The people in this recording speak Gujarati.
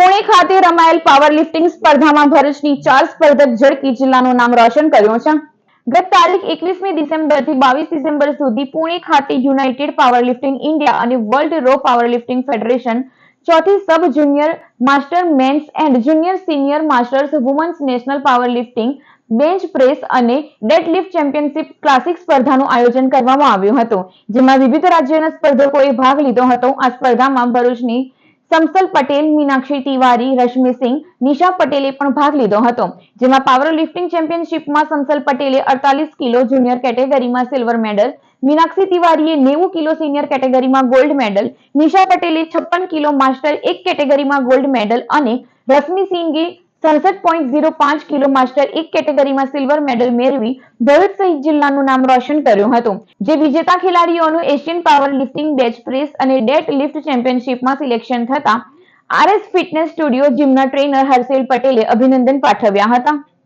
પુણે ખાતે રમાયેલ પાવર લિફ્ટિંગ સ્પર્ધામાં ભરૂચની ચાર સ્પર્ધક ઝડપી જિલ્લાનું નામ રોશન કર્યું છે. ગત તારીખ એકવીસમી ડિસેમ્બરથી બાવીસ ડિસેમ્બર સુધી પુણે ખાતે યુનાઇટેડ પાવર લિફ્ટિંગ ઇન્ડિયા અને world raw power lifting federation ચોથી sub junior master men's and junior senior masters women's national powerlifting bench press અને ડેડલિફ્ટ ચેમ્પિયનશિપ ક્લાસિક સ્પર્ધાનું આયોજન કરવામાં આવ્યું હતું. જેમાં વિવિધ રાજ્યોના સ્પર્ધકોએ ભાગ લીધો હતો. આ સ્પર્ધામાં ભરૂચની સમસલ પટેલ, મીનાક્ષી તિવારી, રશ્મિ સિંહ, નિશા પટેલે પણ ભાગ લીધો હતો. જેમાં પાવર લિફ્ટિંગ ચેમ્પિયનશિપમાં સમસલ પટેલે અડતાલીસ કિલો જુનિયર કેટેગરીમાં સિલ્વર મેડલ મીનાક્ષી તિવારીએ નેવું કિલો સિનિયર કેટેગરીમાં ગોલ્ડ મેડલ નિશા પટેલે છપ્પન કિલો માસ્ટર એક કેટેગરીમાં ગોલ્ડ મેડલ અને રશ્મિ સિંઘે સડસઠ પોઈન્ટ ઝીરો પાંચ કિલો માસ્ટર એક કેટેગરીમાં સિલ્વર મેડલ મેળવી ભરૂચ સહિત જિલ્લાનું નામ રોશન કર્યું હતું. જે વિજેતા ખેલાડીઓનું Asian power lifting bench press અને ડેટ લિફ્ટ ચેમ્પિયનશિપમાં સિલેક્શન થતા આરએસ ફિટનેસ સ્ટુડિયો જીમના ટ્રેનર હર્ષેલ પટેલે અભિનંદન પાઠવ્યા હતા.